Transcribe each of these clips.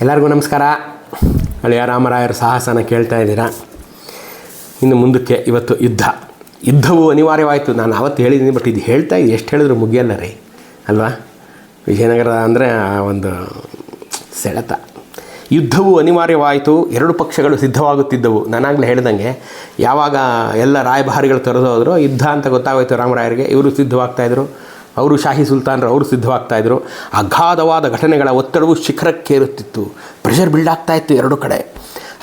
ಎಲ್ಲರಿಗೂ ನಮಸ್ಕಾರ. ಅಳಿಯ ರಾಮರಾಯರ ಸಾಹಸನ ಕೇಳ್ತಾ ಇದ್ದೀರಾ? ಇನ್ನು ಮುಂದಕ್ಕೆ ಇವತ್ತು ಯುದ್ಧ. ಯುದ್ಧವು ಅನಿವಾರ್ಯವಾಯಿತು. ನಾನು ಅವತ್ತು ಹೇಳಿದ್ದೀನಿ, ಬಟ್ ಇದು ಹೇಳ್ತಾ ಇದು ಎಷ್ಟು ಹೇಳಿದ್ರು ಮುಗಿಯಲ್ಲ ರೀ. ಅಲ್ವಾ? ವಿಜಯನಗರ ಅಂದರೆ ಒಂದು ಸೆಳೆತ. ಯುದ್ಧವು ಅನಿವಾರ್ಯವಾಯಿತು. ಎರಡು ಪಕ್ಷಗಳು ಸಿದ್ಧವಾಗುತ್ತಿದ್ದವು. ನಾನಾಗಲೇ ಹೇಳ್ದಂಗೆ, ಯಾವಾಗ ಎಲ್ಲ ರಾಯಭಾರಿಗಳು ತೊರೆದು ಹೋದ್ರು ಯುದ್ಧ ಅಂತ ಗೊತ್ತಾಗೋಯ್ತು ರಾಮರಾಯರಿಗೆ. ಇವರು ಸಿದ್ಧವಾಗ್ತಾಯಿದ್ರು ಅವರು ಶಾಹಿ ಸುಲ್ತಾನರು, ಅವರು ಸಿದ್ಧವಾಗ್ತಾಯಿದ್ರು ಅಗಾಧವಾದ ಘಟನೆಗಳ ಒತ್ತಡವು ಶಿಖರಕ್ಕೇರುತ್ತಿತ್ತು ಪ್ರೆಷರ್ ಬಿಲ್ಡ್ ಆಗ್ತಾ ಇತ್ತು ಎರಡು ಕಡೆ.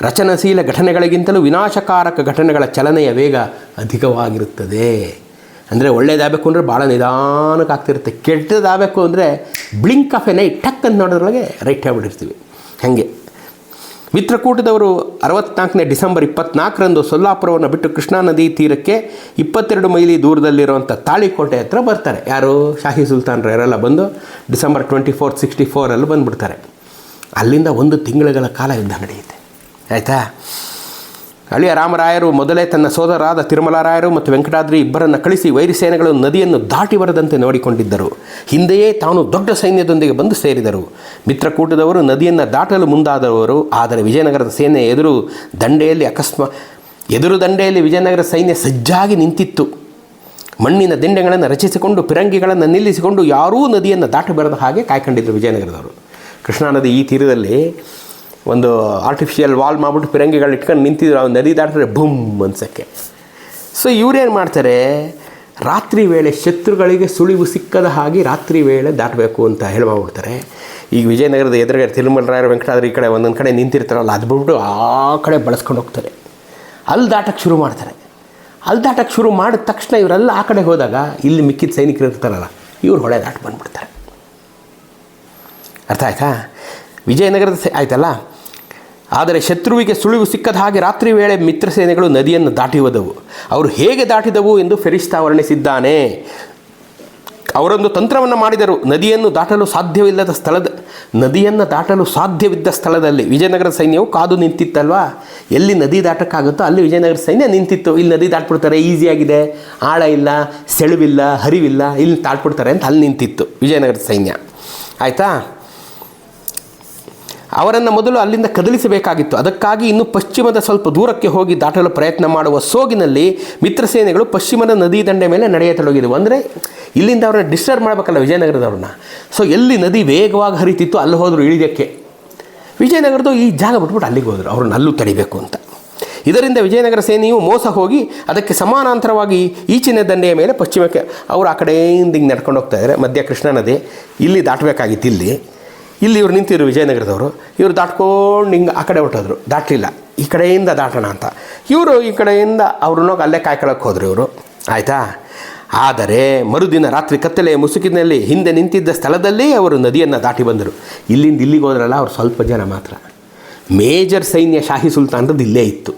ರಚನಾಶೀಲ ಘಟನೆಗಳಿಗಿಂತಲೂ ವಿನಾಶಕಾರಕ ಘಟನೆಗಳ ಚಲನೆಯ ವೇಗ ಅಧಿಕವಾಗಿರುತ್ತದೆ. ಅಂದರೆ ಒಳ್ಳೇದಾಗಬೇಕು ಅಂದರೆ ಭಾಳ ನಿಧಾನಕ್ಕೆ ಆಗ್ತಿರುತ್ತೆ. ಕೆಟ್ಟದಾಗಬೇಕು ಅಂದರೆ ಬ್ಲಿಂಕ್ ಆಫ್ ಎ ನೈಟ್ ಟಕ್ ಅಂತ ನೋಡೋದ್ರೊಳಗೆ ರೈಟ್ ಆಗ್ಬಿಟ್ಟಿರ್ತೀವಿ ಹಾಗೆ. ಮಿತ್ರಕೂಟದವರು ಅರವತ್ನಾಲ್ಕನೇ ಡಿಸೆಂಬರ್ ಇಪ್ಪತ್ನಾಲ್ಕರಂದು ಸೊಲ್ಲಾಪುರವನ್ನು ಬಿಟ್ಟು ಕೃಷ್ಣಾ ನದಿ ತೀರಕ್ಕೆ ಇಪ್ಪತ್ತೆರಡು ಮೈಲಿ ದೂರದಲ್ಲಿರುವಂಥ ತಾಳಿಕೋಟೆ ಹತ್ರ ಬರ್ತಾರೆ. ಯಾರು? ಶಾಹಿ ಸುಲ್ತಾನ್ರು ಯಾರೆಲ್ಲ ಬಂದು ಡಿಸೆಂಬರ್ ಟ್ವೆಂಟಿ ಫೋರ್ ಸಿಕ್ಸ್ಟಿ ಫೋರಲ್ಲಿ ಬಂದುಬಿಡ್ತಾರೆ. ಅಲ್ಲಿಂದ ಒಂದು ತಿಂಗಳುಗಳ ಕಾಲ ಯುದ್ಧ ನಡೆಯುತ್ತೆ. ಆಯಿತಾ? ಅಳಿಯ ರಾಮರಾಯರು ಮೊದಲೇ ತನ್ನ ಸೋದರಾದ ತಿರುಮಲಾರಾಯರು ಮತ್ತು ವೆಂಕಟಾದ್ರಿ ಇಬ್ಬರನ್ನು ಕಳಿಸಿ ವೈರಿಸೇನೆಗಳು ನದಿಯನ್ನು ದಾಟಿ ಬರದಂತೆ ನೋಡಿಕೊಂಡಿದ್ದರು. ಹಿಂದೆಯೇ ತಾನು ದೊಡ್ಡ ಸೈನ್ಯದೊಂದಿಗೆ ಬಂದು ಸೇರಿದರು. ಮಿತ್ರಕೂಟದವರು ನದಿಯನ್ನು ದಾಟಲು ಮುಂದಾದವರು, ಆದರೆ ವಿಜಯನಗರದ ಸೇನೆ ಎದುರು ದಂಡೆಯಲ್ಲಿ ಅಕಸ್ಮಾ, ಎದುರು ದಂಡೆಯಲ್ಲಿ ವಿಜಯನಗರ ಸೈನ್ಯ ಸಜ್ಜಾಗಿ ನಿಂತಿತ್ತು. ಮಣ್ಣಿನ ದಿಂಡೆಗಳನ್ನು ರಚಿಸಿಕೊಂಡು ಪಿರಂಗಿಗಳನ್ನು ನಿಲ್ಲಿಸಿಕೊಂಡು ಯಾರೂ ನದಿಯನ್ನು ದಾಟಿ ಬರದ ಹಾಗೆ ಕಾಯ್ಕೊಂಡಿದ್ದರು ವಿಜಯನಗರದವರು. ಕೃಷ್ಣಾ ನದಿ ಈ ತೀರದಲ್ಲಿ ಒಂದು ಆರ್ಟಿಫಿಷಿಯಲ್ ವಾಲ್ ಮಾಡಿಬಿಟ್ಟು ಪಿರಂಗಿಗಳು ಇಟ್ಕೊಂಡು ನಿಂತಿದ್ರು ಅವ್ನು ನದಿ ದಾಟಿದ್ರೆ ಬುಮ್ ಅನ್ಸೋಕ್ಕೆ. ಸೊ ಇವರೇನು ಮಾಡ್ತಾರೆ? ರಾತ್ರಿ ವೇಳೆ ಶತ್ರುಗಳಿಗೆ ಸುಳಿವು ಸಿಕ್ಕದ ಹಾಗೆ ರಾತ್ರಿ ವೇಳೆ ದಾಟಬೇಕು ಅಂತ ಹೇಳ್ಬಿಡ್ತಾರೆ ಈಗ ವಿಜಯನಗರದ ಎದುರುಗಡೆ ತಿರುಮಲರಾಯರು ವೆಂಕಟಾದ್ರಿ ಈ ಕಡೆ ಒಂದೊಂದು ಕಡೆ ನಿಂತಿರ್ತಾರಲ್ಲ, ಅದು ಬಿಟ್ಟು ಆ ಕಡೆ ಬಳಸ್ಕೊಂಡು ಹೋಗ್ತಾರೆ. ಅಲ್ಲಿ ದಾಟಕ್ಕೆ ಶುರು ಮಾಡ್ತಾರೆ. ಅಲ್ಲಿ ದಾಟಕ್ಕೆ ಶುರು ಮಾಡಿದ ತಕ್ಷಣ ಇವರೆಲ್ಲ ಆ ಕಡೆ ಹೋದಾಗ ಇಲ್ಲಿ ಮಿಕ್ಕಿದ ಸೈನಿಕರು ಇರ್ತಾರಲ್ಲ, ಇವ್ರು ಹೊಳೆ ದಾಟಿ ಬಂದ್ಬಿಡ್ತಾರೆ. ಅರ್ಥ ಆಯ್ತಾ? ವಿಜಯನಗರದ ಆಯ್ತಲ್ಲ? ಆದರೆ ಶತ್ರುವಿಗೆ ಸುಳಿವು ಸಿಕ್ಕದ ಹಾಗೆ ರಾತ್ರಿ ವೇಳೆ ಮಿತ್ರ ಸೇನೆಗಳು ನದಿಯನ್ನು ದಾಟಿ ಅವರು ಹೇಗೆ ದಾಟಿದವು ಎಂದು ಫೆರಿಸ್ತಾ ವರ್ಣಿಸಿದ್ದಾನೆ. ಅವರೊಂದು ತಂತ್ರವನ್ನು ಮಾಡಿದರು. ನದಿಯನ್ನು ದಾಟಲು ಸಾಧ್ಯವಿಲ್ಲದ ಸ್ಥಳದ, ನದಿಯನ್ನು ದಾಟಲು ಸಾಧ್ಯವಿದ್ದ ಸ್ಥಳದಲ್ಲಿ ವಿಜಯನಗರ ಸೈನ್ಯವು ಕಾದು ನಿಂತಿತ್ತಲ್ವಾ? ಎಲ್ಲಿ ನದಿ ದಾಟಕ್ಕಾಗುತ್ತೋ ಅಲ್ಲಿ ವಿಜಯನಗರ ಸೈನ್ಯ ನಿಂತಿತ್ತು. ಇಲ್ಲಿ ನದಿ ದಾಟ್ಬಿಡ್ತಾರೆ, ಈಸಿಯಾಗಿದೆ. ಆಳ ಇಲ್ಲ, ಸೆಳುವಿಲ್ಲ, ಹರಿವಿಲ್ಲ, ಇಲ್ಲಿ ದಾಟ್ಬಿಡ್ತಾರೆ ಅಂತ ಅಲ್ಲಿ ನಿಂತಿತ್ತು ವಿಜಯನಗರ ಸೈನ್ಯ. ಆಯಿತಾ? ಅವರನ್ನು ಮೊದಲು ಅಲ್ಲಿಂದ ಕದಲಿಸಬೇಕಾಗಿತ್ತು. ಅದಕ್ಕಾಗಿ ಇನ್ನು ಪಶ್ಚಿಮದ ಸ್ವಲ್ಪ ದೂರಕ್ಕೆ ಹೋಗಿ ದಾಟಲು ಪ್ರಯತ್ನ ಮಾಡುವ ಸೋಗಿನಲ್ಲಿ ಮಿತ್ರಸೇನೆಗಳು ಪಶ್ಚಿಮದ ನದಿ ದಂಡೆ ಮೇಲೆ ನಡೆಯತೊಡಗಿದವು. ಅಂದರೆ ಇಲ್ಲಿಂದ ಅವ್ರನ್ನ ಡಿಸ್ಟರ್ಬ್ ಮಾಡಬೇಕಲ್ಲ ವಿಜಯನಗರದವ್ರನ್ನ. ಸೊ ಎಲ್ಲಿ ನದಿ ವೇಗವಾಗಿ ಹರಿತಿತ್ತು ಅಲ್ಲಿ ಹೋದರು ಇಳಿದಕ್ಕೆ. ವಿಜಯನಗರದ್ದು ಈ ಜಾಗ ಬಿಟ್ಬಿಟ್ಟು ಅಲ್ಲಿಗೆ ಹೋದರು. ಅವ್ರನ್ನ ಅಲ್ಲೂ ತಡಿಬೇಕು ಅಂತ. ಇದರಿಂದ ವಿಜಯನಗರ ಸೇನೆಯು ಮೋಸ ಹೋಗಿ ಅದಕ್ಕೆ ಸಮಾನಾಂತರವಾಗಿ ಈಚಿನ ದಂಡೆಯ ಮೇಲೆ ಪಶ್ಚಿಮಕ್ಕೆ ಅವರು ಆ ಕಡೆಯಿಂದ ಹಿಂಗೆ ನಡ್ಕೊಂಡು ಹೋಗ್ತಾ ಇದ್ದಾರೆ ಮಧ್ಯ ಕೃಷ್ಣಾ ನದಿ. ಇಲ್ಲಿ ದಾಟಬೇಕಾಗಿತ್ತು ಇಲ್ಲಿ. ಇಲ್ಲಿ ಇವ್ರು ನಿಂತಿದ್ರು ವಿಜಯನಗರದವರು. ಇವರು ದಾಟ್ಕೊಂಡು ಹಿಂಗೆ ಆ ಕಡೆ ಹೊಟ್ಟೋದ್ರು ದಾಟಲಿಲ್ಲ. ಈ ಕಡೆಯಿಂದ ದಾಟೋಣ ಅಂತ. ಇವರು ಈ ಕಡೆಯಿಂದ ಅವ್ರನ್ನ ಅಲ್ಲೇ ಕಾಯ್ಕೊಳ್ಳೋಕೆ ಹೋದರು ಇವರು. ಆಯಿತಾ? ಆದರೆ ಮರುದಿನ ರಾತ್ರಿ ಕತ್ತಲೆಯ ಮುಸುಕಿನಲ್ಲಿ ಹಿಂದೆ ನಿಂತಿದ್ದ ಸ್ಥಳದಲ್ಲೇ ಅವರು ನದಿಯನ್ನು ದಾಟಿ ಬಂದರು. ಇಲ್ಲಿಂದ ಇಲ್ಲಿಗೆ ಹೋದ್ರಲ್ಲ ಅವ್ರು ಸ್ವಲ್ಪ ಜನ ಮಾತ್ರ. ಮೇಜರ್ ಸೈನ್ಯ ಶಾಹಿ ಸುಲ್ತಾನದ್ದು ಇಲ್ಲೇ ಇತ್ತು.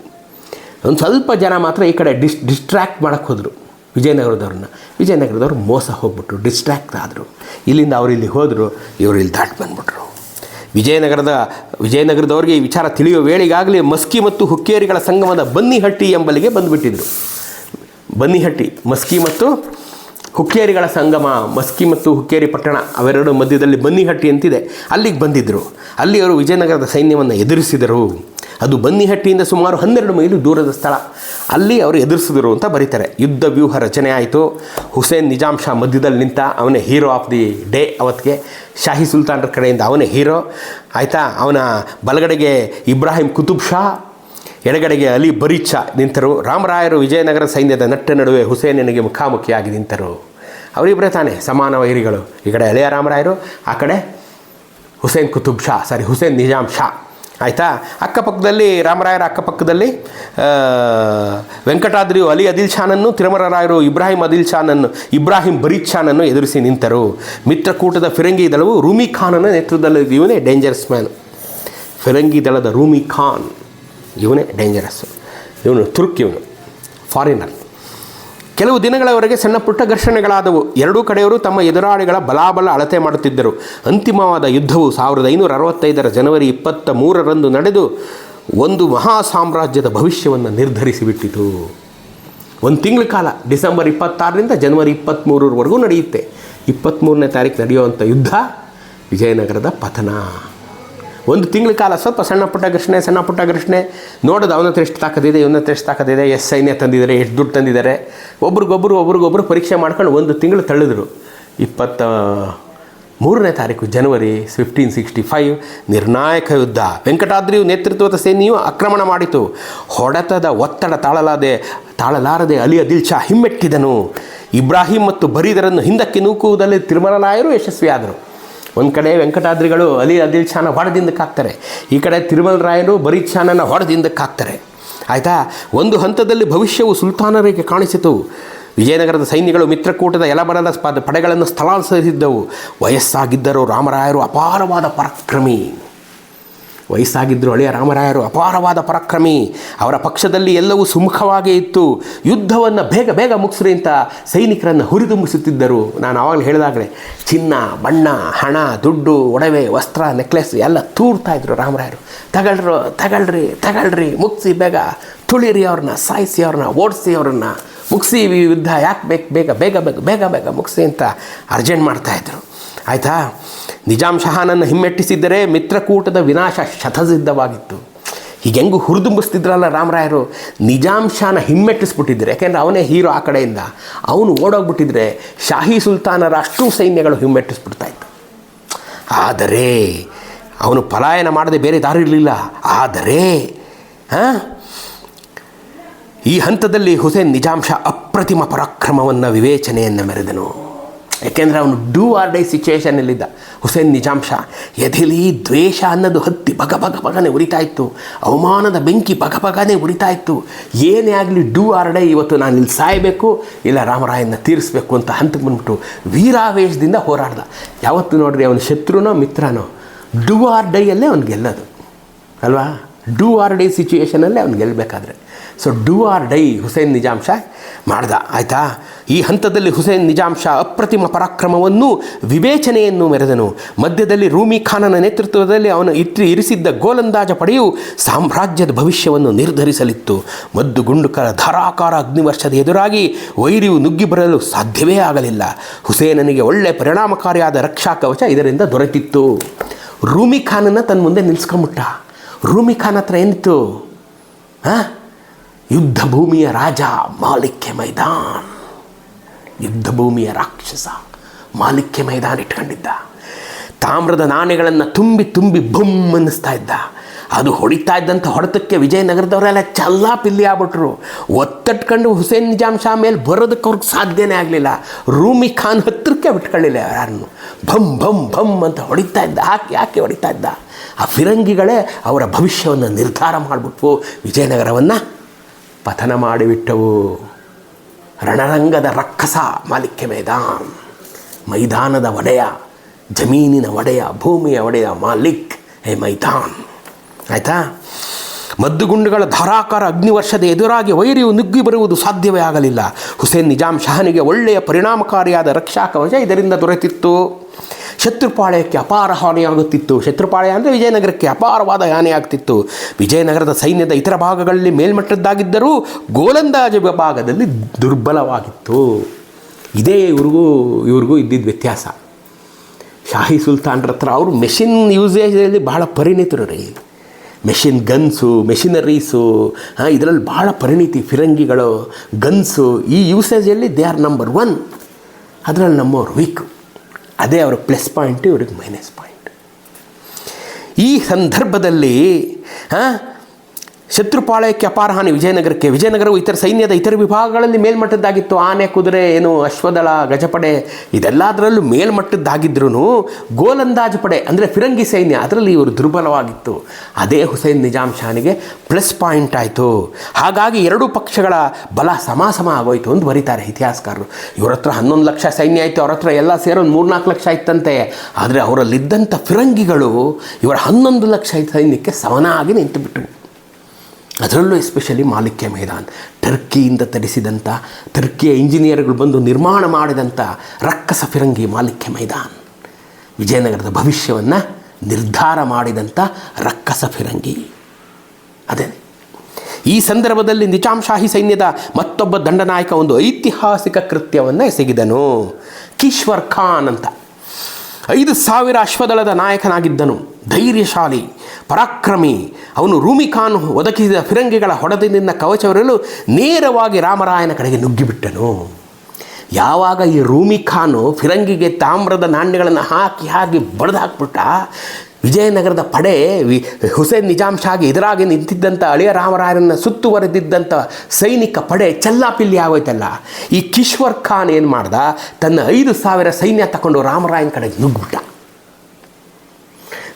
ಒಂದು ಸ್ವಲ್ಪ ಜನ ಮಾತ್ರ ಈ ಕಡೆ ಡಿಸ್ ಡಿಸ್ಟ್ರ್ಯಾಕ್ಟ್ ಮಾಡೋಕ್ಕೆ ಹೋದರು. ವಿಜಯನಗರದವ್ರನ್ನ. ವಿಜಯನಗರದವ್ರು ಮೋಸ ಹೋಗ್ಬಿಟ್ರು ಡಿಸ್ಟ್ರ್ಯಾಕ್ಟ್ ಆದರು. ಇಲ್ಲಿಂದ ಅವರು ಇಲ್ಲಿ ಹೋದರು, ಇವರು ಇಲ್ಲಿ ದಾಟಿ ಬಂದ್ಬಿಟ್ರು. ವಿಜಯನಗರದ, ವಿಜಯನಗರದವ್ರಿಗೆ ಈ ವಿಚಾರ ತಿಳಿಯುವ ವೇಳೆಗಾಗಲೇ ಮಸ್ಕಿ ಮತ್ತು ಹುಕ್ಕೇರಿಗಳ ಸಂಗಮದ ಬನ್ನಿಹಟ್ಟಿ ಎಂಬಲ್ಲಿಗೆ ಬಂದುಬಿಟ್ಟಿದ್ರು. ಬನ್ನಿಹಟ್ಟಿ, ಮಸ್ಕಿ ಮತ್ತು ಹುಕ್ಕೇರಿಗಳ ಸಂಗಮ, ಮಸ್ಕಿ ಮತ್ತು ಹುಕ್ಕೇರಿ ಪಟ್ಟಣ ಅವೆರಡು ಮಧ್ಯದಲ್ಲಿ ಬನ್ನಿಹಟ್ಟಿ ಅಂತಿದೆ. ಅಲ್ಲಿಗೆ ಬಂದಿದ್ದರು ಅಲ್ಲಿ ಅವರು ವಿಜಯನಗರದ ಸೈನ್ಯವನ್ನು ಎದುರಿಸಿದರು. ಅದು ಬನ್ನಿಹಟ್ಟಿಯಿಂದ ಸುಮಾರು ಹನ್ನೆರಡು ಮೈಲು ದೂರದ ಸ್ಥಳ. ಅಲ್ಲಿ ಅವರು ಎದುರಿಸಿದರು ಅಂತ ಬರೀತಾರೆ. ಯುದ್ಧ ವ್ಯೂಹ ರಚನೆ ಆಯಿತು. ಹುಸೇನ್ ನಿಜಾಮ್ ಶಾ ಮಧ್ಯದಲ್ಲಿ ನಿಂತ ಅವನೇ ಹೀರೋ ಆಫ್ ದಿ ಡೇ ಅವತ್ತಿಗೆ. ಶಾಹಿ ಸುಲ್ತಾನರ ಕಡೆಯಿಂದ ಅವನೇ ಹೀರೋ ಆಯಿತಾ? ಅವನ ಬಲಗಡೆಗೆ ಇಬ್ರಾಹಿಂ ಕುತುಬ್ ಶಾ, ಎಡಗಡೆಗೆ ಅಲಿ ಬರೀಚ ನಿಂತರು. ರಾಮರಾಯರು ವಿಜಯನಗರ ಸೈನ್ಯದ ನಟ್ಟ ನಡುವೆ ಹುಸೇನನಿಗೆ ಮುಖಾಮುಖಿಯಾಗಿ ನಿಂತರು. ಅವರಿಬ್ಬರೇ ತಾನೇ? ಸಮಾನ ವೈರಿಗಳು. ಈ ಕಡೆ ಎಳೆಯ ರಾಮರಾಯರು, ಆ ಕಡೆ ಹುಸೇನ್ ಕುತುಬ್ ಶಾ ಸಾರಿ ಹುಸೇನ್ ನಿಜಾಮ್ ಶಾ. ಆಯಿತಾ? ಅಕ್ಕಪಕ್ಕದಲ್ಲಿ, ರಾಮರಾಯರ ಅಕ್ಕಪಕ್ಕದಲ್ಲಿ ವೆಂಕಟಾದ್ರಿ ಅಲಿ ಅದಿಲ್ ಶಾನನ್ನು ತಿರುಮಲರಾಯರು ಇಬ್ರಾಹಿಂ ಅದಿಲ್ ಶಾನನ್ನು ಇಬ್ರಾಹಿಂ ಬರೀದ್ ಶಾನನ್ನು ಎದುರಿಸಿ ನಿಂತರು. ಮಿತ್ರಕೂಟದ ಫಿರಂಗಿ ದಳವು ರೂಮಿ ಖಾನನ ನೇತೃತ್ವದಲ್ಲಿ, ಇವನೇ ಡೇಂಜರಸ್ ಮ್ಯಾನ್ ಫಿರಂಗಿ ದಳದ ರೂಮಿ ಖಾನ್, ಇವನೇ ಡೇಂಜರಸ್ ಇವನು ತುರ್ಕ್ ಇವನು ಫಾರಿನರ್ ಕೆಲವು ದಿನಗಳವರೆಗೆ ಸಣ್ಣ ಪುಟ್ಟ ಘರ್ಷಣೆಗಳಾದವು. ಎರಡೂ ಕಡೆಯವರು ತಮ್ಮ ಎದುರಾಳಿಗಳ ಬಲಾಬಲ ಅಳತೆ ಮಾಡುತ್ತಿದ್ದರು. ಅಂತಿಮವಾದ ಯುದ್ಧವು ಸಾವಿರದ ಐನೂರ ಅರವತ್ತೈದರ ಜನವರಿ ಇಪ್ಪತ್ತ ಮೂರರಂದು ನಡೆದು ಒಂದು ಮಹಾ ಸಾಮ್ರಾಜ್ಯದ ಭವಿಷ್ಯವನ್ನು ನಿರ್ಧರಿಸಿಬಿಟ್ಟಿತು. ಒಂದು ತಿಂಗಳ ಕಾಲ, ಡಿಸೆಂಬರ್ ಇಪ್ಪತ್ತಾರರಿಂದ ಜನವರಿ ಇಪ್ಪತ್ತ್ಮೂರರವರೆಗೂ ನಡೆಯುತ್ತೆ. ಇಪ್ಪತ್ತ್ಮೂರನೇ ತಾರೀಕು ನಡೆಯುವಂಥ ಯುದ್ಧ ವಿಜಯನಗರದ ಪತನ. ಒಂದು ತಿಂಗಳ ಕಾಲ ಸ್ವಲ್ಪ ಸಣ್ಣ ಪುಟ್ಟ ಘರ್ಷಣೆ, ಸಣ್ಣ ಪುಟ್ಟ ಘರ್ಷಣೆ. ನೋಡೋದು ಅವನ ಎಷ್ಟು ತಾಕದಿದೆ ಇವನ ಎಷ್ಟು ತಾಕದಿದೆ ಎಷ್ಟು ಸೈನ್ಯ ತಂದಿದ್ದಾರೆ, ಎಷ್ಟು ದುಡ್ಡು ತಂದಿದ್ದಾರೆ. ಒಬ್ರಿಗೊಬ್ರು ಒಬ್ರಿಗೊಬ್ರು ಪರೀಕ್ಷೆ ಮಾಡ್ಕೊಂಡು ಒಂದು ತಿಂಗಳು ತಳ್ಳಿದ್ರು. ಇಪ್ಪತ್ತ ಮೂರನೇ ತಾರೀಕು ಜನವರಿ ಫಿಫ್ಟೀನ್ ಸಿಕ್ಸ್ಟಿ ಫೈವ್ ನಿರ್ಣಾಯಕ ಯುದ್ಧ. ವೆಂಕಟಾದ್ರಿಯು ನೇತೃತ್ವದ ಸೇನೆಯು ಆಕ್ರಮಣ ಮಾಡಿತು. ಹೊಡೆತದ ಒತ್ತಡ ತಾಳಲಾದೆ, ತಾಳಲಾರದೆ ಅಲಿ ಅದಿಲ್ ಶಾ ಹಿಮ್ಮೆಟ್ಟಿದನು. ಇಬ್ರಾಹಿಂ ಮತ್ತು ಬರೀದರನ್ನು ಹಿಂದಕ್ಕೆ ನೂಕುವುದರಲ್ಲಿ ತಿರುಮಲರಾಯರು ಯಶಸ್ವಿಯಾದರು. ಒಂದು ಕಡೆ ವೆಂಕಟಾದ್ರಿಗಳು ಅಲಿ ಅದಿಲ್ ಶಾನ ಹೊಡೆದಿಂದ ಈ ಕಡೆ ತಿರುಮಲರಾಯರು ಬರೀ ಶಾನನ ಹೊಡೆದಿಂದ ಕಾಕ್ತಾರೆ. ಆಯಿತಾ? ಒಂದು ಹಂತದಲ್ಲಿ ಭವಿಷ್ಯವು ಸುಲ್ತಾನರಿಗೆ ಕಾಣಿಸಿತು. ವಿಜಯನಗರದ ಸೈನ್ಯಗಳು ಮಿತ್ರಕೂಟದ ಎಲಬರದ ಸ್ಪ, ಪಡೆಗಳನ್ನು ಸ್ಥಳಾಂತರಿಸಿದ್ದವು. ವಯಸ್ಸಾಗಿದ್ದರೂ ರಾಮರಾಯರು ಅಪಾರವಾದ ಪರಾಕ್ರಮಿ. ವಯಸ್ಸಾಗಿದ್ದರು ಹಳೆಯ ರಾಮರಾಯರು ಅಪಾರವಾದ ಪರಾಕ್ರಮಿ. ಅವರ ಪಕ್ಷದಲ್ಲಿ ಎಲ್ಲವೂ ಸುಮುಖವಾಗೇ ಇತ್ತು. ಯುದ್ಧವನ್ನು ಬೇಗ ಬೇಗ ಮುಗಿಸ್ರಿ ಅಂತ ಸೈನಿಕರನ್ನು ಹುರಿದುಂಬಿಸುತ್ತಿದ್ದರು. ನಾನು ಆವಾಗಲೇ ಹೇಳಿದಾಗಲೇ, ಚಿನ್ನ, ಬಣ್ಣ, ಹಣ, ದುಡ್ಡು, ಒಡವೆ, ವಸ್ತ್ರ, ನೆಕ್ಲೆಸ್ ಎಲ್ಲ ತೂರ್ತಾ ಇದ್ರು ರಾಮರಾಯರು. ತಗಳ್ರು, ತಗಳ್ರಿ ತಗಳ್ರಿ, ಮುಗಿಸಿ ಬೇಗ ತುಳಿರಿ ಅವ್ರನ್ನ, ಸಾಯಿಸಿ ಅವ್ರನ್ನ, ಓಡಿಸಿ ಅವ್ರನ್ನ, ಮುಗಿಸಿ ಯುದ್ಧ ಯಾಕೆ ಬೇಕು, ಬೇಗ ಬೇಗ ಬೇಗ ಬೇಗ ಬೇಗ ಮುಗಿಸಿ ಅಂತ ಅರ್ಜೆಂಟ್ ಮಾಡ್ತಾಯಿದ್ರು ಆಯಿತಾ? ನಿಜಾಂ ಹಿಮ್ಮೆಟ್ಟಿಸಿದ್ದರೆ ಮಿತ್ರಕೂಟದ ವಿನಾಶ ಶತಸಿದ್ಧವಾಗಿತ್ತು. ಹೀಗೆ ಹೆಂಗು ಹುರಿದುಂಬಿಸ್ತಿದ್ರಲ್ಲ ರಾಮರಾಯರು? ನಿಜಾಂ ಶಾನ ಹಿಮ್ಮೆಟ್ಟಿಸ್ಬಿಟ್ಟಿದ್ರು ಯಾಕೆಂದರೆ ಅವನೇ ಹೀರೋ ಆ ಕಡೆಯಿಂದ. ಅವನು ಓಡೋಗ್ಬಿಟ್ಟಿದ್ರೆ ಶಾಹಿ ಸುಲ್ತಾನರ ಅಷ್ಟು ಸೈನ್ಯಗಳು ಹಿಮ್ಮೆಟ್ಟಿಸ್ಬಿಡ್ತಾ ಇತ್ತು. ಆದರೆ ಅವನು ಪಲಾಯನ ಮಾಡದೆ ಬೇರೆ ದಾರಿ ಇರಲಿಲ್ಲ. ಆದರೆ ಹಾಂ ಈ ಹಂತದಲ್ಲಿ ಹುಸೇನ್ ನಿಜಾಂಶ ಅಪ್ರತಿಮ ಪರಾಕ್ರಮವನ್ನು ವಿವೇಚನೆಯನ್ನು ಮೆರೆದನು. ಯಾಕೆಂದರೆ ಅವನು ಡೂ ಆರ್ ಡೈ ಸಿಚುವೇಷನಲ್ಲಿದ್ದ ಹುಸೇನ್ ನಿಜಾಂಶ ಎದೆಲಿ ದ್ವೇಷ ಅನ್ನೋದು ಹತ್ತಿ ಬಗ ಬಗ ಬಗನೆ ಉರಿತಾ ಇತ್ತು. ಅವಮಾನದ ಬೆಂಕಿ ಬಗ ಬಗನೆ ಉರಿತಾ ಇತ್ತು. ಏನೇ ಆಗಲಿ ಡೂ ಆರ್ ಡೈ ಇವತ್ತು ನಾನು ಇಲ್ಲಿ ಸಾಯಬೇಕು, ಇಲ್ಲ ರಾಮರಾಯನ ತೀರಿಸಬೇಕು ಅಂತ ಹಂತಕ್ಕೆ ಬಂದ್ಬಿಟ್ಟು ವೀರಾವೇಶದಿಂದ ಹೋರಾಡ್ದ. ಯಾವತ್ತು ನೋಡ್ರಿ ಅವನ ಶತ್ರುನೋ ಮಿತ್ರನೋ ಡೂ ಆರ್ ಡೈಯಲ್ಲೇ ಅವ್ನು ಗೆಲ್ಲೋದು. ಅಲ್ವಾ? ಡೂ ಆರ್ ಡೈ ಸಿಚುವೇಷನಲ್ಲೇ ಅವ್ನು ಗೆಲ್ಲಬೇಕಾದ್ರೆ so do or die Hussain Nizam Shah ಮಾಡ್ದ, ಆಯಿತಾ? ಈ ಹಂತದಲ್ಲಿ ಹುಸೇನ್ ನಿಜಾಂ ಶಾ ಅಪ್ರತಿಮ ಪರಾಕ್ರಮವನ್ನು, ವಿವೇಚನೆಯನ್ನು ಮೆರೆದನು. ಮಧ್ಯದಲ್ಲಿ ರೂಮಿ ಖಾನನ ನೇತೃತ್ವದಲ್ಲಿ ಅವನು ಇಟ್ಟು ಇರಿಸಿದ್ದ ಗೋಲಂದಾಜ ಪಡೆಯು ಸಾಮ್ರಾಜ್ಯದ ಭವಿಷ್ಯವನ್ನು ನಿರ್ಧರಿಸಲಿತ್ತು. ಮದ್ದು ಗುಂಡುಕರ ಧಾರಾಕಾರ ಅಗ್ನಿವರ್ಷದ ಎದುರಾಗಿ ವೈರಿಯು ನುಗ್ಗಿ ಬರಲು ಸಾಧ್ಯವೇ ಆಗಲಿಲ್ಲ. ಹುಸೇನನಿಗೆ ಒಳ್ಳೆ ಪರಿಣಾಮಕಾರಿಯಾದ ರಕ್ಷಾ ಕವಚ ಇದರಿಂದ ದೊರೆತಿತ್ತು. ರೂಮಿ ಖಾನನ್ನು ತನ್ನ ಮುಂದೆ ನಿಲ್ಸ್ಕೊಂಬಿಟ್ಟ ರೂಮಿ ಖಾನ್ ಹತ್ರ ಏನಿತ್ತು? ಹಾಂ ಯುದ್ಧ ಭೂಮಿಯ ರಾಜ ಮಾಲಿಕ್ಯ ಮೈದಾನ್. ಯುದ್ಧ ಭೂಮಿಯ ರಾಕ್ಷಸ ಮಾಲಿಕ್ಯ ಮೈದಾನ್ ಇಟ್ಕೊಂಡಿದ್ದ. ತಾಮ್ರದ ನಾಣ್ಯಗಳನ್ನು ತುಂಬಿ ತುಂಬಿ ಬುಮ್ ಅನ್ನಿಸ್ತಾ ಇದ್ದ. ಅದು ಹೊಡಿತಾ ಇದ್ದಂಥ ಹೊಡೆತಕ್ಕೆ ವಿಜಯನಗರದವರೆಲ್ಲ ಚಲ್ಲ ಪಿಲ್ಲಿ ಆಗ್ಬಿಟ್ರು. ಒತ್ತಟ್ಕೊಂಡು ಹುಸೇನ್ ನಿಜಾಮ್ ಶಾ ಮೇಲೆ ಬರೋದಕ್ಕೆ ಅವ್ರಿಗೆ ಸಾಧ್ಯನೇ ಆಗಲಿಲ್ಲ. ರೂಮಿ ಖಾನ್ ಹತ್ತಿರಕ್ಕೆ ಬಿಟ್ಕೊಳ್ಳಿಲ್ಲ ಯಾರನ್ನು. ಭಮ್ ಭಮ್ ಭಮ್ ಅಂತ ಹೊಡಿತಾ ಇದ್ದ ಯಾಕೆ ಯಾಕೆ ಹೊಡಿತಾ ಇದ್ದ. ಆ ಫಿರಂಗಿಗಳೇ ಅವರ ಭವಿಷ್ಯವನ್ನು ನಿರ್ಧಾರ ಮಾಡಿಬಿಟ್ವು. ವಿಜಯನಗರವನ್ನು ಪತನ ಮಾಡಿಬಿಟ್ಟವು. ರಣರಂಗದ ರಕ್ಕಸ ಮಾಲಿಕ್ಯ ಮೈದಾನ್, ಮೈದಾನದ ಒಡೆಯ, ಜಮೀನಿನ ಒಡೆಯ, ಭೂಮಿಯ ಒಡೆಯ ಮಾಲಿಕ್ ಹೇ ಮೈದಾನ್. ಆಯಿತಾ? ಮದ್ದುಗುಂಡುಗಳ ಧಾರಾಕಾರ ಅಗ್ನಿವರ್ಷದ ಎದುರಾಗಿ ವೈರಿಯು ನುಗ್ಗಿ ಬರುವುದು ಸಾಧ್ಯವೇ ಆಗಲಿಲ್ಲ. ಹುಸೇನ್ ನಿಜಾಂ ಶಹನಿಗೆ ಒಳ್ಳೆಯ ಪರಿಣಾಮಕಾರಿಯಾದ ರಕ್ಷಾ ಕವಚ ಇದರಿಂದ ದೊರೆತಿತ್ತು. ಶತ್ರುಪಾಳ್ಯಕ್ಕೆ ಅಪಾರ ಹಾನಿಯಾಗುತ್ತಿತ್ತು. ಶತ್ರುಪಾಳ್ಯ ಅಂದರೆ ವಿಜಯನಗರಕ್ಕೆ ಅಪಾರವಾದ ಹಾನಿಯಾಗ್ತಿತ್ತು. ವಿಜಯನಗರದ ಸೈನ್ಯದ ಇತರ ಭಾಗಗಳಲ್ಲಿ ಮೇಲ್ಮಟ್ಟದ್ದಾಗಿದ್ದರೂ ಗೋಲಂದಾಜ ಭಾಗದಲ್ಲಿ ದುರ್ಬಲವಾಗಿತ್ತು. ಇದೇ ಇವ್ರಿಗೂ ಇವ್ರಿಗೂ ಇದ್ದಿದ್ದ ವ್ಯತ್ಯಾಸ. ಶಾಹಿ ಸುಲ್ತಾನ್ರ ಹತ್ರ ಅವರು ಮೆಷಿನ್ ಯೂಸೇಜಲ್ಲಿ ಭಾಳ ಪರಿಣಿತರು ರೀ. ಮೆಷಿನ್ ಗನ್ಸು, ಮೆಷಿನರೀಸು, ಹಾಂ, ಇದರಲ್ಲಿ ಭಾಳ ಪರಿಣಿತಿ ಫಿರಂಗಿಗಳು, ಗನ್ಸು ಈ ಯೂಸೇಜಲ್ಲಿ ದೇ ಆರ್ ನಂಬರ್ ಒನ್. ಅದರಲ್ಲಿ ನಮ್ಮವ್ರು ವೀಕ್. ಅದೇ ಅವ್ರ ಪ್ಲಸ್ ಪಾಯಿಂಟು ಇವ್ರಿಗೆ ಮೈನಸ್ ಪಾಯಿಂಟ್ ಈ ಸಂದರ್ಭದಲ್ಲಿ ಹಾಂ ಶತ್ರುಪಾಳ್ಯಕ್ಕೆ ಅಪಾರ ಹಾನಿ. ವಿಜಯನಗರಕ್ಕೆ. ವಿಜಯನಗರವು ಇತರ ಸೈನ್ಯದ ಇತರ ವಿಭಾಗಗಳಲ್ಲಿ ಮೇಲ್ಮಟ್ಟದ್ದಾಗಿತ್ತು. ಆನೆ, ಕುದುರೆ, ಏನು, ಅಶ್ವದಳ, ಗಜಪಡೆ, ಇದೆಲ್ಲದರಲ್ಲೂ ಮೇಲ್ಮಟ್ಟದ್ದಾಗಿದ್ರೂ ಗೋಲಂದಾಜು ಪಡೆ, ಅಂದರೆ ಫಿರಂಗಿ ಸೈನ್ಯ, ಅದರಲ್ಲಿ ಇವರು ದುರ್ಬಲವಾಗಿತ್ತು. ಅದೇ ಹುಸೇನ್ ನಿಜಾಮ್ ಶಾನಿಗೆ ಪ್ಲಸ್ ಪಾಯಿಂಟ್ ಆಯಿತು. ಹಾಗಾಗಿ ಎರಡೂ ಪಕ್ಷಗಳ ಬಲ ಸಮಾಸಮ ಆಗೋಯಿತು ಅಂತ ಬರೀತಾರೆ ಇತಿಹಾಸಕಾರರು. ಇವ್ರ ಹತ್ರ ಹನ್ನೊಂದು ಲಕ್ಷ ಸೈನ್ಯ ಆಯಿತು, ಅವ್ರ ಹತ್ರ ಎಲ್ಲ ಸೇರೋ ಒಂದು ಮೂರ್ನಾಲ್ಕು ಲಕ್ಷ ಇತ್ತಂತೆ. ಆದರೆ ಅವರಲ್ಲಿದ್ದಂಥ ಫಿರಂಗಿಗಳು ಇವರ ಹನ್ನೊಂದು ಲಕ್ಷ ಸೈನ್ಯಕ್ಕೆ ಸಮನಾಗಿ ನಿಂತುಬಿಟ್ಟವು ಅದರಲ್ಲೂ ಎಸ್ಪೆಷಲಿ ಮಾಲಿಕ್ಯ ಮೈದಾನ್ ಟರ್ಕಿಯಿಂದ ತರಿಸಿದಂಥ ಟರ್ಕಿಯ ಇಂಜಿನಿಯರ್ಗಳು ಬಂದು ನಿರ್ಮಾಣ ಮಾಡಿದಂಥ ರಕ್ಕಸ ಫಿರಂಗಿ ಮಾಲಿಕ್ಯ ಮೈದಾನ್ ವಿಜಯನಗರದ ಭವಿಷ್ಯವನ್ನು ನಿರ್ಧಾರ ಮಾಡಿದಂಥ ರಕ್ಕಸ ಫಿರಂಗಿ. ಅದೇ. ಈ ಸಂದರ್ಭದಲ್ಲಿ ನಿಜಾಂಶಾಹಿ ಸೈನ್ಯದ ಮತ್ತೊಬ್ಬ ದಂಡನಾಯಕ ಒಂದು ಐತಿಹಾಸಿಕ ಕೃತ್ಯವನ್ನು ಎಸಗಿದನು. ಕಿಶ್ವರ್ ಖಾನ್ ಅಂತ. ಐದು ಸಾವಿರ ಅಶ್ವದಳದ ನಾಯಕನಾಗಿದ್ದನು. ಧೈರ್ಯಶಾಲಿ. ಪರಾಕ್ರಮಿ. ಅವನು ರೂಮಿಖಾನ್ ಒದಗಿಸಿದ ಫಿರಂಗಿಗಳ ಹೊಡೆತದಿಂದ ಕವಚವರಲು ನೇರವಾಗಿ ರಾಮರಾಯನ ಕಡೆಗೆ ನುಗ್ಗಿಬಿಟ್ಟನು. ಯಾವಾಗ ಈ ರೂಮಿಖಾನು ಫಿರಂಗಿಗೆ ತಾಮ್ರದ ನಾಣ್ಯಗಳನ್ನು ಹಾಕಿ ಹಾಕಿ ಬಡ್ದು ವಿಜಯನಗರದ ಪಡೆ ವಿ ಹುಸೇನ್ ನಿಜಾಮ್ ಶಾಗೆ ಎದುರಾಗಿ ನಿಂತಿದ್ದಂಥ ಅಳಿಯ ರಾಮರಾಯರನ್ನು ಸುತ್ತುವರೆದಿದ್ದಂಥ ಸೈನಿಕ ಪಡೆ ಚಲ್ಲಾಪಿಲ್ಲಿ ಆಗೋಯ್ತಲ್ಲ. ಈ ಕಿಶ್ವರ್ ಖಾನ್ ಏನು ಮಾಡ್ದ, ತನ್ನ ಐದು ಸಾವಿರ ಸೈನ್ಯ ತಗೊಂಡು ರಾಮರಾಯನ ಕಡೆಗೆ ನುಗ್ಗಿಬಿಟ್ಟ.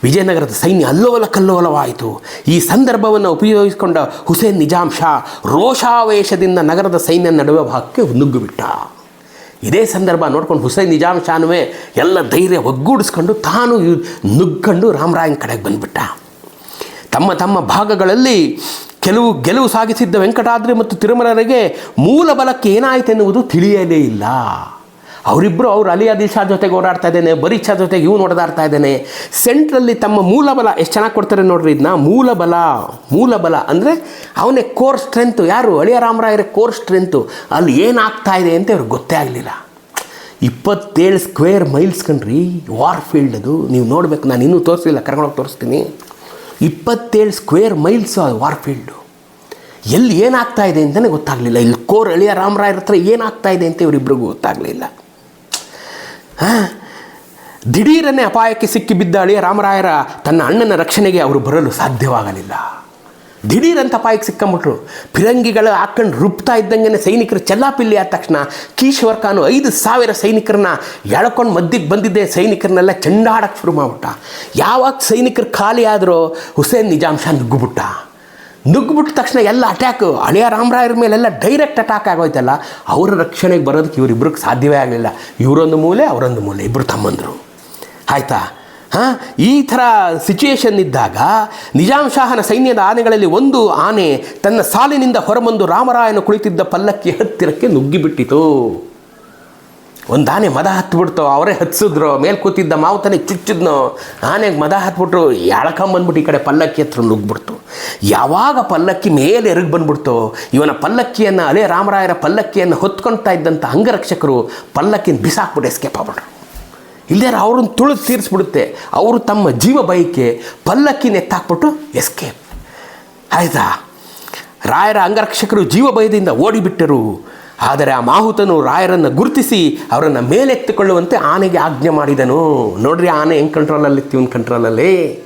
ವಿಜಯನಗರದ ಸೈನ್ಯ ಅಲ್ಲೋಲ ಕಲ್ಲೋಲವಾಯಿತು. ಈ ಸಂದರ್ಭವನ್ನು ಉಪಯೋಗಿಸಿಕೊಂಡ ಹುಸೇನ್ ನಿಜಾಮ್ ಶಾ ರೋಷಾವೇಶದಿಂದ ನಗರದ ಸೈನ್ಯ ನಡುವೆ ಭಾಗಕ್ಕೆ ನುಗ್ಗಿಬಿಟ್ಟ. ಇದೇ ಸಂದರ್ಭ ನೋಡ್ಕೊಂಡು ಹುಸೇನ್ ನಿಜಾಮ್ ಶಾನುವೆ ಎಲ್ಲ ಧೈರ್ಯ ಒಗ್ಗೂಡಿಸ್ಕೊಂಡು ತಾನು ನುಗ್ಗಂಡು ರಾಮರಾಯನ ಕಡೆಗೆ ಬಂದ್ಬಿಟ್ಟ. ತಮ್ಮ ತಮ್ಮ ಭಾಗಗಳಲ್ಲಿ ಕೆಲವು ಗೆಲುವು ಸಾಗಿಸಿದ್ದ ವೆಂಕಟಾದ್ರಿ ಮತ್ತು ತಿರುಮಲರಿಗೆ ಮೂಲ ಬಲಕ್ಕೆ ಏನಾಯಿತು ಎನ್ನುವುದು ತಿಳಿಯಲೇ ಇಲ್ಲ. ಅವರಿಬ್ಬರು ಅವರು ಅಲಿಯಾದಿ ಶಾ ಜೊತೆಗೆ ಓಡಾಡ್ತಾ ಇದ್ದೇನೆ ಬರೀದ್ ಶಾ ಜೊತೆಗೆ ಇವನು ಓಡಾಡ್ತಾ ಇದ್ದೇನೆ. ಸೆಂಟ್ರಲ್ಲಿ ತಮ್ಮ ಮೂಲ ಬಲ ಎಷ್ಟು ಚೆನ್ನಾಗಿ ಕೊಡ್ತಾರೆ ನೋಡ್ರಿ ಇದನ್ನ ಮೂಲ ಬಲ ಮೂಲ ಬಲ ಅಂದರೆ ಅವನೇ ಕೋರ್ ಸ್ಟ್ರೆಂತು ಯಾರು? ಅಳಿಯ ರಾಮರಾಯರ ಕೋರ್ ಸ್ಟ್ರೆಂತು ಅಲ್ಲಿ ಏನಾಗ್ತಾ ಇದೆ ಅಂತ ಅವ್ರಿಗೆ ಗೊತ್ತೇ ಆಗಲಿಲ್ಲ. ಇಪ್ಪತ್ತೇಳು ಸ್ಕ್ವೇರ್ ಮೈಲ್ಸ್ ಕಣ್ರಿ ವಾರ್ ಫೀಲ್ಡ್ ಅದು. ನೀವು ನೋಡಬೇಕು, ನಾನು ಇನ್ನೂ ತೋರಿಸಿಲ್ಲ, ಕರ್ಕೊಂಡೋಗಿ ತೋರಿಸ್ತೀನಿ. ಇಪ್ಪತ್ತೇಳು ಸ್ಕ್ವೇರ್ ಮೈಲ್ಸ್ ವಾರ್ ಫೀಲ್ಡು ಎಲ್ಲಿ ಏನಾಗ್ತಾ ಇದೆ ಅಂತಲೇ ಗೊತ್ತಾಗಲಿಲ್ಲ. ಇಲ್ಲಿ ಕೋರ್ ಅಳಿಯ ರಾಮರಾಯರ ಹತ್ರ ಏನಾಗ್ತಾ ಇದೆ ಅಂತ ಇವರಿಬ್ಬರಿಗೂ ಗೊತ್ತಾಗಲಿಲ್ಲ. ಹಾಂ? ದಿಢೀರನ್ನೇ ಅಪಾಯಕ್ಕೆ ಸಿಕ್ಕಿಬಿದ್ದ ಅಳಿಯ ರಾಮರಾಯರ ತನ್ನ ಅಣ್ಣನ ರಕ್ಷಣೆಗೆ ಅವರು ಬರಲು ಸಾಧ್ಯವಾಗಲಿಲ್ಲ. ದಿಢೀರಂತ ಅಪಾಯಕ್ಕೆ ಸಿಕ್ಕಂಬಿಟ್ರು ಫಿರಂಗಿಗಳು ಹಾಕೊಂಡು ರುಬ್ತಾ ಇದ್ದಂಗೆ ಸೈನಿಕರು ಚೆಲ್ಲಾಪಿಲ್ಲಿ ಆದ ತಕ್ಷಣ ಕೀಶ್ವರ್ ಖಾನು ಐದು ಸಾವಿರ ಸೈನಿಕರನ್ನ ಎಳ್ಕೊಂಡು ಮಧ್ಯಕ್ಕೆ ಬಂದಿದ್ದೆ ಸೈನಿಕರನ್ನೆಲ್ಲ ಚೆಂಡಾಡಕ್ಕೆ ಶುರು ಮಾಡ್ಬಿಟ್ಟ. ಯಾವಾಗ ಸೈನಿಕರು ಖಾಲಿ ಆದರೂ ಹುಸೇನ್ ನಿಜಾಂಶ ನುಗ್ಗುಬಿಟ್ಟ. ನುಗ್ಗಿಬಿಟ್ಟ ತಕ್ಷಣ ಎಲ್ಲ ಅಟ್ಯಾಕ್ ಹಳೆಯ ರಾಮರಾಯರ ಮೇಲೆಲ್ಲ ಡೈರೆಕ್ಟ್ ಅಟ್ಯಾಕ್ ಆಗೋಯ್ತಲ್ಲ, ಅವರ ರಕ್ಷಣೆಗೆ ಬರೋದಕ್ಕೆ ಇವರಿಬ್ಬರಿಗೆ ಸಾಧ್ಯವೇ ಆಗಲಿಲ್ಲ. ಇವರೊಂದು ಮೂಲೆ, ಅವರೊಂದು ಮೂಲೆ ಇಬ್ಬರು ತಮ್ಮಂದರು. ಆಯಿತಾ? ಹಾಂ, ಈ ಥರ ಸಿಚುಯೇಷನ್ ಇದ್ದಾಗ ನಿಜಾಮ್ ಶಾಹನ ಸೈನ್ಯದ ಆನೆಗಳಲ್ಲಿ ಒಂದು ಆನೆ ತನ್ನ ಸಾಲಿನಿಂದ ಹೊರಬಂದು ರಾಮರಾಯನ ಕುಳಿತಿದ್ದ ಪಲ್ಲಕ್ಕಿ ಹತ್ತಿರಕ್ಕೆ ನುಗ್ಗಿಬಿಟ್ಟಿತು. ಒಂದು ಆನೆ ಮದ ಹತ್ಬಿಡ್ತು, ಅವರೇ ಹತ್ಸಿದ್ರು. ಮೇಲೆ ಕೂತಿದ್ದ ಮಾವುತನೇ ಚುಚ್ಚಿದ್ನು. ಆನೆಗೆ ಮದ ಹತ್ಬಿಟ್ರು ಎಳ್ಕೊಂಬಂದ್ಬಿಟ್ಟು ಈ ಕಡೆ ಪಲ್ಲಕ್ಕಿ ಹತ್ರ ನುಗ್ಬಿಡ್ತು ಯಾವಾಗ ಪಲ್ಲಕ್ಕಿ ಮೇಲೆ ಎರಗಿ ಬಂದ್ಬಿಡ್ತು, ಇವನ ಪಲ್ಲಕ್ಕಿಯನ್ನು, ಅಲೆ ರಾಮರಾಯರ ಪಲ್ಲಕ್ಕಿಯನ್ನು ಹೊತ್ಕೊಳ್ತಾ ಇದ್ದಂಥ ಅಂಗರಕ್ಷಕರು ಪಲ್ಲಕ್ಕಿನ ಬಿಸಾಕ್ಬಿಟ್ಟು ಎಸ್ಕೇಪ್ ಆಗ್ಬಿಟ್ರು. ಇಲ್ಲದೇ ಅವ್ರನ್ನ ತುಳಿದು ತೀರಿಸ್ಬಿಡುತ್ತೆ. ಅವರು ತಮ್ಮ ಜೀವ ಬಯಕೆ ಪಲ್ಲಕ್ಕಿನ ಎತ್ತಾಕ್ಬಿಟ್ಟು ಎಸ್ಕೇಪ್ ಆಯ್ತಾ? ರಾಯರ ಅಂಗರಕ್ಷಕರು ಜೀವ ಭಯದಿಂದ ಓಡಿಬಿಟ್ಟರು. ಆದರೆ ಆ ಮಾಹುತನು ರಾಯರನ್ನು ಗುರುತಿಸಿ ಅವರನ್ನು ಮೇಲೆತ್ತಿಕೊಳ್ಳುವಂತೆ ಆನೆಗೆ ಆಜ್ಞೆ ಮಾಡಿದನು. ನೋಡ್ರಿ ಆನೆ ಹೆಂಗೆ ಕಂಟ್ರೋಲಲ್ಲಿತ್ತು ಇವನ್ ಕಂಟ್ರೋಲಲ್ಲಿ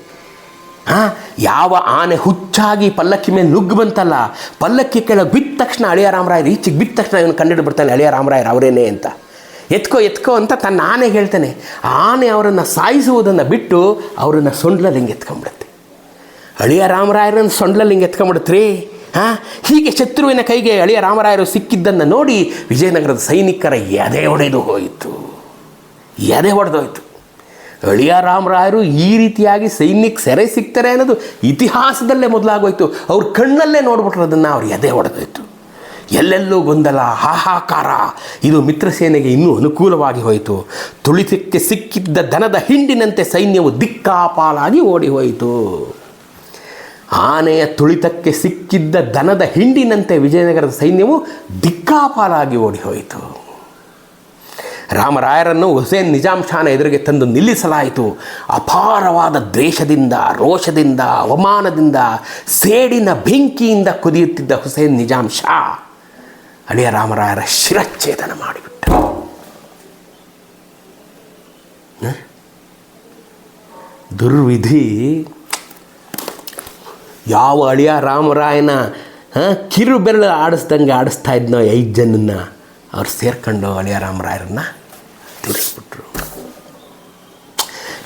ಹಾಂ, ಯಾವ ಆನೆ ಹುಚ್ಚಾಗಿ ಪಲ್ಲಕ್ಕಿ ಮೇಲೆ ನುಗ್ಗು ಬಂತಲ್ಲ, ಪಲ್ಲಕ್ಕಿ ಕೆಳಗೆ ಬಿದ್ದ ತಕ್ಷಣ ಅಳಿಯ ರಾಮರಾಯರು, ಈಚೆಗೆ ಬಿದ್ದ ತಕ್ಷಣ ಇವನು ಕಂಡು ಬರ್ತಾನೆ ಅಳಿಯ ರಾಮರಾಯರು ಅವರೇನೆ ಅಂತ. ಎತ್ಕೋ ಎತ್ಕೋ ಅಂತ ತನ್ನ ಆನೆಗೆ ಹೇಳ್ತಾನೆ. ಆನೆ ಅವರನ್ನು ಸಾಯಿಸುವುದನ್ನು ಬಿಟ್ಟು ಅವರನ್ನು ಸೊಂಡ್ಲಲ್ಲಿ ಹಿಂಗೆ ಎತ್ಕೊಂಡ್ಬಿಡುತ್ತೆ. ಅಳಿಯ ರಾಮರಾಯರನ್ನು ಸೊಂಡ್ಲಲ್ಲಿ ಹಿಂಗೆ ಹಾಂ ಹೀಗೆ ಶತ್ರುವಿನ ಕೈಗೆ ಅಳಿಯ ರಾಮರಾಯರು ಸಿಕ್ಕಿದ್ದನ್ನು ನೋಡಿ ವಿಜಯನಗರದ ಸೈನಿಕರ ಎದೆ ಹೊಡೆದು ಹೋಯಿತು. ಎದೆ ಹೊಡೆದೋಯ್ತು ಅಳಿಯ ರಾಮರಾಯರು ಈ ರೀತಿಯಾಗಿ ಸೈನಿಕ ಸೆರೆ ಸಿಗ್ತಾರೆ ಅನ್ನೋದು ಇತಿಹಾಸದಲ್ಲೇ ಮೊದಲಾಗೋಯ್ತು. ಅವ್ರ ಕಣ್ಣಲ್ಲೇ ನೋಡ್ಬಿಟ್ರೆ ಅದನ್ನು ಅವ್ರು ಎದೆ ಹೊಡೆದೋಯ್ತು ಎಲ್ಲೆಲ್ಲೂ ಗೊಂದಲ, ಹಾಹಾಕಾರ, ಇದು ಮಿತ್ರಸೇನೆಗೆ ಇನ್ನೂ ಅನುಕೂಲವಾಗಿ ಹೋಯಿತು. ತುಳಿತಕ್ಕೆ ಸಿಕ್ಕಿದ್ದ ದನದ ಹಿಂಡಿನಂತೆ ಸೈನ್ಯವು ದಿಕ್ಕಾಪಾಲಾಗಿ ಓಡಿ ಹೋಯಿತು. ಆನೆಯ ತುಳಿತಕ್ಕೆ ಸಿಕ್ಕಿದ್ದ ದನದ ಹಿಂಡಿನಂತೆ ವಿಜಯನಗರದ ಸೈನ್ಯವು ದಿಕ್ಕಾಪಾಲಾಗಿ ಓಡಿಹೋಯಿತು. ರಾಮರಾಯರನ್ನು ಹುಸೇನ್ ನಿಜಾಮ್ ಶಾನ ಎದುರಿಗೆ ತಂದು ನಿಲ್ಲಿಸಲಾಯಿತು. ಅಪಾರವಾದ ದ್ವೇಷದಿಂದ, ರೋಷದಿಂದ, ಅವಮಾನದಿಂದ, ಸೇಡಿನ ಬೆಂಕಿಯಿಂದ ಕುದಿಯುತ್ತಿದ್ದ ಹುಸೇನ್ ನಿಜಾಮ್ ಶಾ ಅಳಿಯ ರಾಮರಾಯರ ಶಿರಚ್ಛೇದನ ಮಾಡಿಬಿಟ್ಟ? ದುರ್ವಿಧಿ ಯಾವ ಅಳಿಯ ರಾಮರಾಯನ ಕಿರು ಬೆರಳು ಆಡಿಸ್ದಂಗೆ ಆಡಿಸ್ತಾ ಇದ್ನೋ ಐದು ಜನನ್ನ, ಅವ್ರು ಸೇರ್ಕೊಂಡು ಅಳಿಯ ರಾಮರಾಯರನ್ನ ತೀರಿಸ್ಬಿಟ್ರು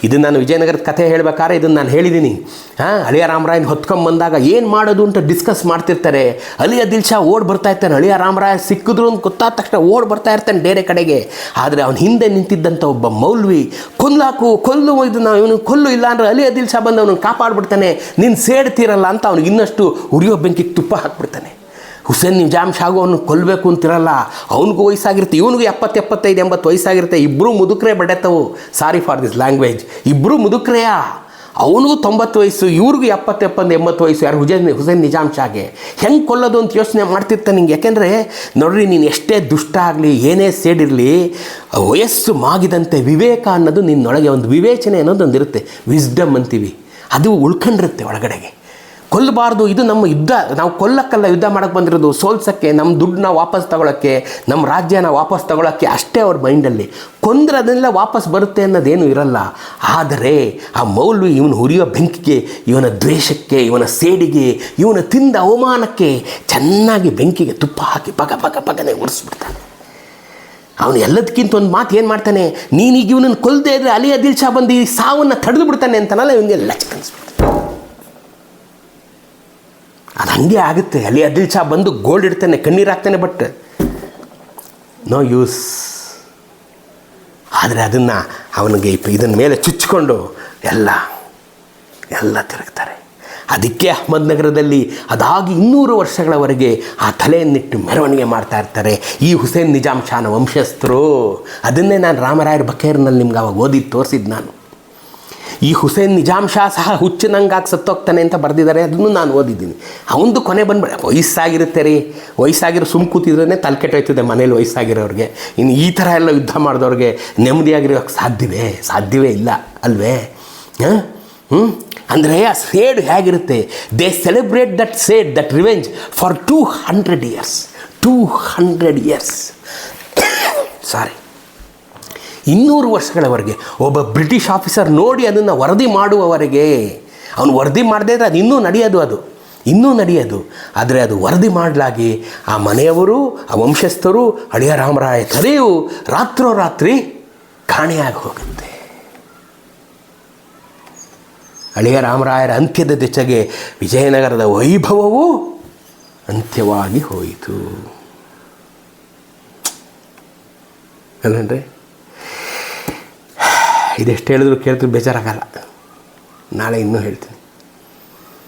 ಇದು ನಾನು ವಿಜಯನಗರದ ಕಥೆ ಹೇಳಬೇಕಾದ್ರೆ ಇದನ್ನು ನಾನು ಹೇಳಿದ್ದೀನಿ ಹಾಂ, ಅಳಿಯ ರಾಮರಾಯನ ಹೊತ್ಕೊಂಬಂದಾಗ ಏನು ಮಾಡೋದು ಅಂತ ಡಿಸ್ಕಸ್ ಮಾಡ್ತಿರ್ತಾರೆ. ಅಲಿಯ ದಿಲ್ಶಾ ಓಡ್ ಬರ್ತಾ ಇರ್ತಾನೆ. ಅಳಿಯ ರಾಮರಾಯ ಸಿಕ್ಕಿದ್ರು ಅಂತ ಗೊತ್ತಾದ ತಕ್ಷಣ ಓಡ್ ಬರ್ತಾ ಇರ್ತಾನೆ ಬೇರೆ ಕಡೆಗೆ. ಆದರೆ ಅವನ ಹಿಂದೆ ನಿಂತಿದ್ದಂಥ ಒಬ್ಬ ಮೌಲ್ವಿ, ಕೊಲ್ಲಾಕು, ಕೊಲ್ಲು, ಇದು ನಾವು ಇವನು ಕೊಲ್ಲು ಇಲ್ಲ ಅಂದರೆ ಅಲಿಯ ದಿಲ್ಶಾ ಬಂದು ಅವನು ಕಾಪಾಡ್ಬಿಡ್ತಾನೆ. ನೀನು ಸೇಡ್ತೀರಲ್ಲ ಅಂತ ಅವ್ನಿಗೆ ಇನ್ನಷ್ಟು ಉರಿಯೋ ಬೆಂಕಿಗೆ ತುಪ್ಪ ಹಾಕ್ಬಿಡ್ತಾನೆ. ಹುಸೇನ್ ನಿಜಾಮ್ ಶಾಗು ಅವನು ಕೊಲ್ಲಬೇಕು ಅಂತಿರಲ್ಲ, ಅವನಿಗೂ ವಯಸ್ಸಾಗಿರುತ್ತೆ, ಇವನಿಗೂ ಎಪ್ಪತ್ತು ಎಪ್ಪತ್ತೈದು ಎಂಬತ್ತು ವಯಸ್ಸಾಗಿರುತ್ತೆ ಇಬ್ಬರೂ ಮುದುಕ್ರೆ ಬಡೆತವು. ಸಾರಿ ಫಾರ್ ದಿಸ್ ಲ್ಯಾಂಗ್ವೇಜ್ ಇಬ್ಬರು ಮುದುಕ್ರೆಯ? ಅವನಿಗೂ ತೊಂಬತ್ತು ವಯಸ್ಸು, ಇವ್ರಿಗೂ ಎಪ್ಪತ್ತು ಎಪ್ಪತ್ತು ಎಂಬತ್ತು ವಯಸ್ಸು, ಯಾರು ಹುಜೇನ್ ಹುಸೇನ್ ನಿಜಾಮ್ ಶಾಗೆ. ಹೆಂಗೆ ಕೊಲ್ಲೋದು ಅಂತ ಯೋಚನೆ ಮಾಡ್ತಿರ್ತಾನೆ ನಿಂಗೆ? ಯಾಕೆಂದರೆ, ನೋಡ್ರಿ, ನೀನು ಎಷ್ಟೇ ದುಷ್ಟ ಆಗಲಿ, ಏನೇ ಸೇಡಿರಲಿ ವಯಸ್ಸು ಮಾಗಿದಂತೆ ವಿವೇಕ ಅನ್ನೋದು ನಿನ್ನೊಳಗೆ ಒಂದು ವಿವೇಚನೆ ಅನ್ನೋದು ಒಂದಿರುತ್ತೆ ವಿಸ್ಡಮ್ ಅಂತೀವಿ. ಅದು ಉಳ್ಕೊಂಡಿರುತ್ತೆ ಒಳಗಡೆಗೆ. ಕೊಲ್ಲಬಾರ್ದು, ಇದು ನಮ್ಮ ಯುದ್ಧ. ನಾವು ಕೊಲ್ಲಕ್ಕಲ್ಲ ಯುದ್ಧ ಮಾಡಕ್ಕೆ ಬಂದಿರೋದು ಸೋಲ್ಸೋಕ್ಕೆ ನಮ್ಮ ದುಡ್ಡನ್ನ ವಾಪಸ್ ತಗೊಳ್ಳೋಕ್ಕೆ ನಮ್ಮ ರಾಜ್ಯನ ವಾಪಸ್ ತಗೊಳ್ಳೋಕ್ಕೆ ಅಷ್ಟೇ ಅವ್ರ ಮೈಂಡಲ್ಲಿ. ಕೊಂದ್ರೆ ಅದನ್ನೆಲ್ಲ ವಾಪಸ್ ಬರುತ್ತೆ ಅನ್ನೋದೇನು ಇರಲ್ಲ. ಆದರೆ ಆ ಮೌಲ್ವಿ ಇವನು ಹುರಿಯೋ ಬೆಂಕಿಗೆ, ಇವನ ದ್ವೇಷಕ್ಕೆ, ಇವನ ಸೇಡಿಗೆ, ಇವನ ತಿಂದ ಅವಮಾನಕ್ಕೆ ಚೆನ್ನಾಗಿ ಬೆಂಕಿಗೆ ತುಪ್ಪ ಹಾಕಿ ಪಗ ಪಗ ಪಗನೆ ಉರಿಸ್ಬಿಡ್ತಾನೆ ಅವನು ಎಲ್ಲದಕ್ಕಿಂತ ಒಂದು ಮಾತು ಏನು ಮಾಡ್ತಾನೆ? ನೀನೀಗ ಇವನನ್ನು ಕೊಲ್ಲದೆ ಇದ್ರೆ ಅಲಿ ಅದಿಲ್ ಶಾ ಬಂದು ಈ ಸಾವನ್ನು ತಡೆದು ಬಿಡ್ತಾನೆ ಅಂತನಲ್ಲ, ಇವನಿಗೆ ಲಚಕನ್ಸ್ಬಿಡ್ತಾನೆ ಹಂಗೆ ಆಗುತ್ತೆ. ಅಲ್ಲಿ ಅದಿಲ್ ಚಾ ಬಂದು ಗೋಲ್ಡ್ ಇಡ್ತಾನೆ ಕಣ್ಣೀರು ಹಾಕ್ತಾನೆ ಬಟ್ ನೋ ಯೂಸ್ ಆದರೆ ಅದನ್ನು ಅವನಿಗೆ ಇದನ್ನ ಮೇಲೆ ಚುಚ್ಚಿಕೊಂಡು ಎಲ್ಲ ಎಲ್ಲ ತಿರುಗ್ತಾರೆ. ಅದಕ್ಕೆ ಅಹಮದ್ ನಗರದಲ್ಲಿ ಅದಾಗಿ ಇನ್ನೂರು ವರ್ಷಗಳವರೆಗೆ ಆ ತಲೆಯನ್ನಿಟ್ಟು ಮೆರವಣಿಗೆ ಮಾಡ್ತಾ ಇರ್ತಾರೆ ಈ ಹುಸೇನ್ ನಿಜಾಮ್ ಶಾನ ವಂಶಸ್ಥರು. ಅದನ್ನೇ ನಾನು ರಾಮರಾಯರ ಬಕೇರ್ನಲ್ಲಿ ನಿಮ್ಗೆ ಅವಾಗ ಓದಿ ತೋರಿಸಿದ್ದು ನಾನು. ಈ ಹುಸೇನ್ ನಿಜಾಮ್ ಶಾ ಸಹ ಹುಚ್ಚನಂಗಾಗಿ ಸತ್ತೋಗ್ತಾನೆ ಅಂತ ಬರೆದಿದ್ದಾರೆ, ಅದನ್ನು ನಾನು ಓದಿದ್ದೀನಿ. ಅವನದು ಕೊನೆ ಬಂದ್ಬಿಡ, ವಯಸ್ಸಾಗಿರುತ್ತೆ ರೀ. ವಯಸ್ಸಾಗಿರೋ ಸುಮ್ ಕೂತಿದ್ರೇ ತಲೆ ಕೆಟ್ಟೋಯ್ತದೆ ಮನೇಲಿ ವಯಸ್ಸಾಗಿರೋರಿಗೆ. ಇನ್ನು ಈ ಥರ ಎಲ್ಲ ಯುದ್ಧ ಮಾಡಿದವ್ರಿಗೆ ನೆಮ್ಮದಿಯಾಗಿರೋಕ್ಕೆ ಸಾಧ್ಯವೇ? ಸಾಧ್ಯವೇ ಇಲ್ಲ, ಅಲ್ವೇ? ಹಾಂ? ಹ್ಞೂ ಅಂದರೆ ಆ ಸೇಡ್ ಹೇಗಿರುತ್ತೆ? They celebrate that seed that revenge for two hundred years two hundred years sorry ಇನ್ನೂರು ವರ್ಷಗಳವರೆಗೆ ಒಬ್ಬ ಬ್ರಿಟಿಷ್ ಆಫೀಸರ್ ನೋಡಿ ಅದನ್ನು ವರದಿ ಮಾಡುವವರೆಗೆ, ಅವನು ವರದಿ ಮಾಡದೇ ಇದ್ದರೆ ಅದು ಇನ್ನೂ ನಡೆಯೋದು ಅದು, ಇನ್ನೂ ನಡೆಯೋದು. ಆದರೆ ಅದು ವರದಿ ಮಾಡಲಾಗಿ ಆ ಮನೆಯವರು, ಆ ವಂಶಸ್ಥರು ಅಳಿಯ ರಾಮರಾಯ ತಲೆಯು ರಾತ್ರೋರಾತ್ರಿ ಕಾಣೆಯಾಗಿ ಹೋಗುತ್ತೆ. ಅಳಿಯ ರಾಮರಾಯರ ಅಂತ್ಯದ ದೆಚ್ಚಗೆ ವಿಜಯನಗರದ ವೈಭವವು ಅಂತ್ಯವಾಗಿ ಹೋಯಿತು. ಅಲ್ಲೇನ್ರಿ ಇದೆಷ್ಟು ಹೇಳಿದ್ರು ಕೇಳಿದ್ರು ಬೇಜಾರಾಗಲ್ಲ. ನಾಳೆ ಇನ್ನೂ ಹೇಳ್ತೀನಿ.